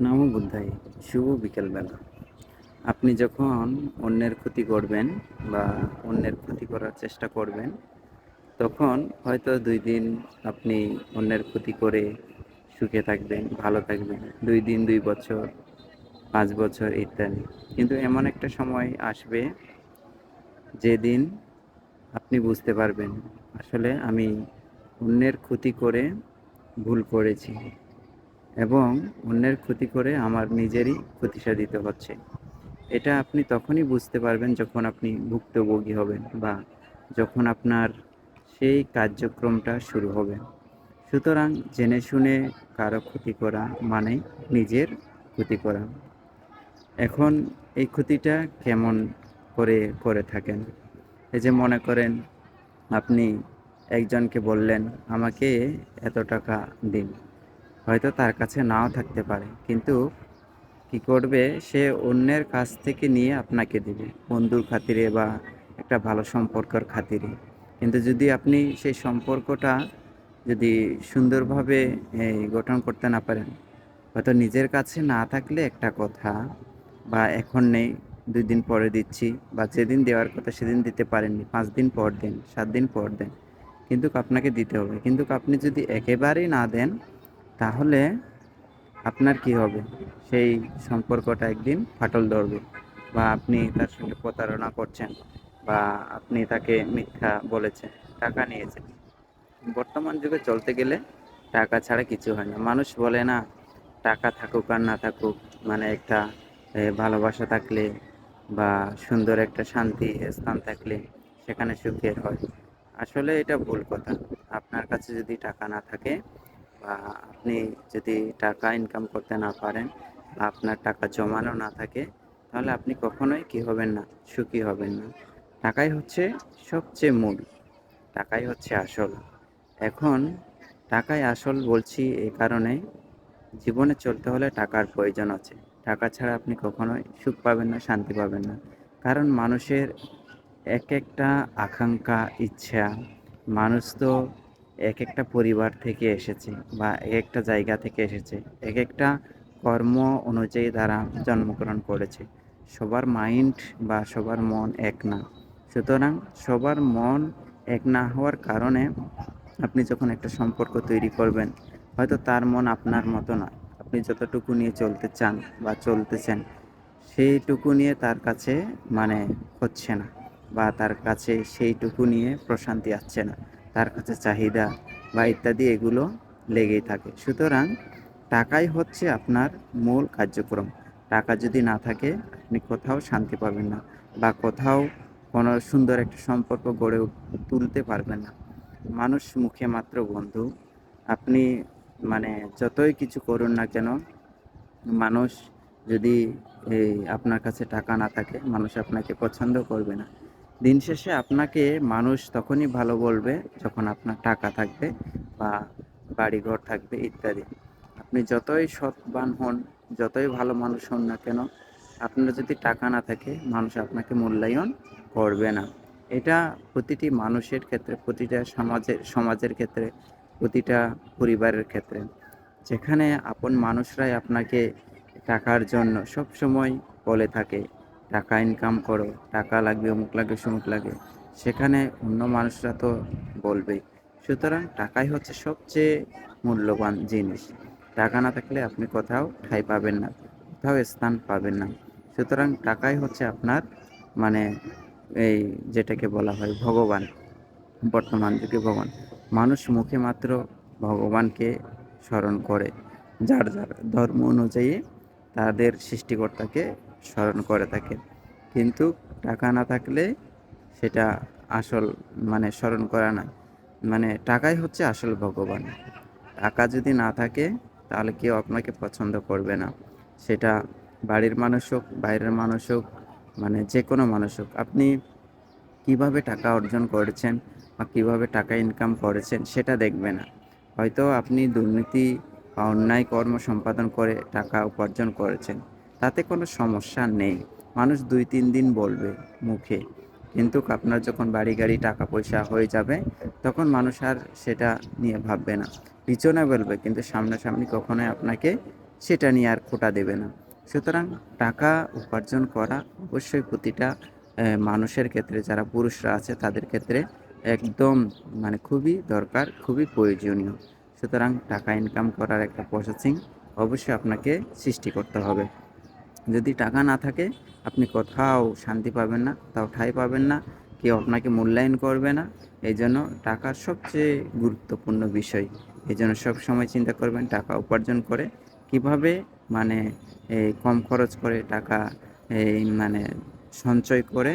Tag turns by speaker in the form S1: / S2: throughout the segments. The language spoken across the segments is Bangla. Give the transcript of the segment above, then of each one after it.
S1: নমো বুদ্ধায়, শুভ বিকেলবেলা। আপনি যখন অন্যের ক্ষতি করবেন বা অন্যের ক্ষতি করার চেষ্টা করবেন, তখন হয়তো দুই দিন আপনি অন্যের ক্ষতি করে সুখে থাকবেন, ভালো থাকবেন। দুই দিন, দুই বছর, পাঁচ বছর ইত্যাদি। কিন্তু এমন একটা সময় আসবে যেদিন আপনি বুঝতে পারবেন, আসলে আমি অন্যের ক্ষতি করে ভুল করেছি। এবং অন্যের ক্ষতি করে আমার নিজেরই ক্ষতি সাধিত হচ্ছে। এটা আপনি তখনই বুঝতে পারবেন যখন আপনি ভুক্তভোগী হবেন বা যখন আপনার সেই কার্যক্রমটা শুরু হবে। সুতরাং জেনে শুনে কারও ক্ষতি করা মানে নিজের ক্ষতি করা। এখন এই ক্ষতিটা কেমন করে করে থাকেন? এই যে মনে করেন আপনি একজনকে বললেন, আমাকে এত টাকা দিন। হয়তো তার কাছে নাও থাকতে পারে। কিন্তু কি করবে? সে অন্যের কাছ থেকে নিয়ে আপনাকে দেবে, বন্ধুর খাতিরে বা একটা ভালো সম্পর্কের খাতিরে। কিন্তু যদি আপনি সেই সম্পর্কটা যদি সুন্দরভাবে গঠন করতে না পারেন, হয়তো নিজের কাছে না থাকলে একটা কথা, বা এখন নেই, দুই দিন পরে দিচ্ছি, বা যেদিন দেওয়ার কথা সেদিন দিতে পারেননি, পাঁচ দিন পর দিন, সাত দিন পর দেন, কিন্তু আপনাকে দিতে হবে। কিন্তু আপনি যদি একেবারেই না দেন তাহলে আপনার কি হবে? সেই সম্পর্কটা একদিন ফাটল ধরবে বা আপনি তার সঙ্গে প্রতারণা করছেন বা আপনি তাকে মিথ্যা বলেছেন, টাকা নিয়েছেন। বর্তমান যুগে চলতে গেলে টাকা ছাড়া কিছু হয় না। মানুষ বলে না, টাকা থাকুক আর না থাকুক মানে একটা ভালোবাসা থাকলে বা সুন্দর একটা শান্তি স্থান থাকলে সেখানে সুখের হয়। আসলে এটা ভুল কথা। আপনার কাছে যদি টাকা না থাকে বা আপনি যদি টাকা ইনকাম করতে না পারেন আপনার টাকা জমানো না থাকে, তাহলে আপনি কখনোই কি হবেন না, সুখী হবেন না। টাকাই হচ্ছে সবচেয়ে মূল, টাকাই হচ্ছে আসল। এখন টাকাই আসল বলছি এই কারণে জীবনে চলতে হলে টাকার প্রয়োজন আছে। টাকা ছাড়া আপনি কখনোই সুখ পাবেন না, শান্তি পাবেন না। কারণ মানুষের এক একটা আকাঙ্ক্ষা, ইচ্ছা, মানুষ তো এক একটা পরিবার থেকে এসেছে বা এক একটা জায়গা থেকে এসেছে। এক একটা কর্ম অনুযায়ী তারা জন্মগ্রহণ করেছে। সবার মাইন্ড বা সবার মন এক না। সুতরাং সবার মন এক না হওয়ার কারণে আপনি যখন একটা সম্পর্ক তৈরি করবেন, হয়তো তার মন আপনার মতো নয়। আপনি যতটুকু নিয়ে চলতে চান বা চলতেছেন, সেইটুকু নিয়ে তার কাছে মানে হচ্ছে না বা তার কাছে সেইটুকু নিয়ে প্রশান্তি আসছে না। তার কাছে চাহিদা বা ইত্যাদি এগুলো লেগেই থাকে। সুতরাং টাকাই হচ্ছে আপনার মূল কার্যক্রম। টাকা যদি না থাকে, আপনি কোথাও শান্তি পাবেন না বা কোথাও কোনো সুন্দর একটা সম্পর্ক গড়ে তুলতে পারবেন না। মানুষ মুখে মাত্র বন্ধু। আপনি মানে যতই কিছু করুন না কেন, মানুষ যদি এই আপনার কাছে টাকা না থাকে, মানুষ আপনাকে পছন্দ করবে না। দিন শেষে আপনাকে মানুষ তখনই ভালো বলবে যখন আপনার টাকা থাকবে বা বাড়িঘর থাকবে ইত্যাদি। আপনি যতই সৎবান হন, যতই ভালো মানুষ হন না কেন, আপনার যদি টাকা না থাকে, মানুষ আপনাকে মূল্যায়ন করবে না। এটা প্রতিটি মানুষের ক্ষেত্রে, প্রতিটা সমাজের সমাজের ক্ষেত্রে, প্রতিটা পরিবারের ক্ষেত্রে। যেখানে আপন মানুষরাই আপনাকে টাকার জন্য সব সময় বলে থাকে টাকা ইনকাম করো, টাকা লাগবে, অমুক লাগবে সমুক লাগে। সেখানে অন্য মানুষরা তো বলবেই সুতরাং টাকাই হচ্ছে সবচেয়ে মূল্যবান জিনিস। টাকা না থাকলে আপনি কোথাও ঠাই পাবেন না, কোথাও স্থান পাবেন না। সুতরাং টাকাই হচ্ছে আপনার মানে এই যেটাকে বলা হয় ভগবান, বর্তমান যুগে ভগবান। মানুষ মুখে মাত্র ভগবানকে স্মরণ করে। যার যার ধর্ম অনুযায়ী তাদের সৃষ্টিকর্তাকে স্মরণ করে থাকে। কিন্তু টাকা না থাকলে সেটা আসল মানে স্মরণ করা না। মানে টাকাই হচ্ছে আসল ভগবান। টাকা যদি না থাকে, তাহলে কেউ আপনাকে পছন্দ করবে না। সেটা বাড়ির মানুষ হোক, বাইরের মানুষ হোক মানে যে কোনো মানুষ হোক, আপনি কীভাবে টাকা অর্জন করেছেন বা কীভাবে টাকা ইনকাম করেছেন সেটা দেখবে না। হয়তো আপনি দুর্নীতি বা অন্যায় কর্ম সম্পাদন করে টাকা উপার্জন করেছেন। তাতে কোনো সমস্যা নেই। মানুষ দুই তিন দিন বলবে মুখে। কিন্তু আপনার যখন বাড়ি গাড়ি টাকা পয়সা হয়ে যাবে, তখন মানুষ আর সেটা নিয়ে ভাববে না। পিছনে বলবে, কিন্তু সামনাসামনি কখনোই আপনাকে সেটা নিয়ে আর খোটা দেবে না। সুতরাং টাকা উপার্জন করা অবশ্যই প্রতিটা মানুষের ক্ষেত্রে, যারা পুরুষরা আছে, তাদের ক্ষেত্রে একদম মানে খুবই দরকার, খুবই প্রয়োজনীয়। সুতরাং টাকা ইনকাম করার একটা প্রসেসিং অবশ্যই আপনাকে সৃষ্টি করতে হবে। যদি টাকা না থাকে, আপনি কোথাও শান্তি পাবেন না, কোথাও ঠাঁই পাবেন না, কেউ আপনাকে মূল্যায়ন করবে না এই জন্য টাকার সবচেয়ে গুরুত্বপূর্ণ বিষয়। এই জন্য সবসময় চিন্তা করবেন টাকা উপার্জন করে কীভাবে মানে কম খরচ করে টাকা এই মানে সঞ্চয় করে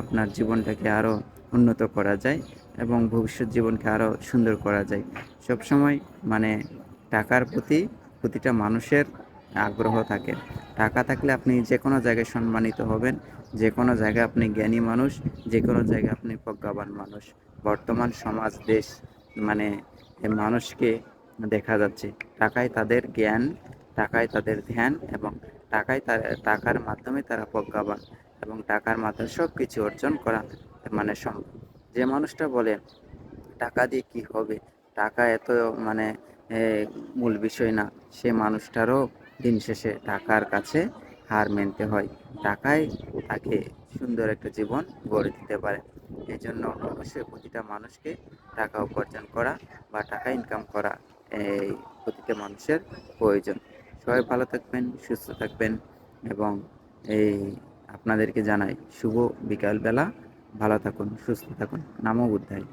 S1: আপনার জীবনটাকে আরও উন্নত করা যায় এবং ভবিষ্যৎ জীবনকে আরও সুন্দর করা যায়। সবসময় মানে টাকার প্রতি, প্রতিটা মানুষের আগ্রহ থাকে। টাকা থাকলে আপনি যে কোনো জায়গায় সম্মানিত হবেন যে কোনো জায়গায় আপনি জ্ঞানী মানুষ যে কোনো জায়গায় আপনি প্রজ্ঞাবান মানুষ। বর্তমান সমাজ, দেশ মানে মানুষকে দেখা যাচ্ছে। টাকায় তাদের জ্ঞান, টাকায় তাদের ধ্যান এবং টাকায় টাকার মাধ্যমে তারা প্রজ্ঞাবান এবং টাকার মাধ্যমে সব কিছু অর্জন করা মানে সম্ভব। যে মানুষটা বলে, টাকা দিয়ে কি হবে? টাকা এত মানে মূল বিষয় না। সে মানুষটারও দিন শেষে টাকার কাছে হার মেনতে হয়। টাকাই তাকে সুন্দর একটা জীবন গড়ে দিতে পারে। এই জন্য অবশ্যই প্রতিটা মানুষকে টাকা উপার্জন করা বা টাকা ইনকাম করা এই প্রতিটা মানুষের প্রয়োজন। সবাই ভালো থাকবেন, সুস্থ থাকবেন এবং এই আপনাদেরকে জানাই শুভ বিকালবেলা। ভালো থাকুন, সুস্থ থাকুন। নামো বুদ্ধায়।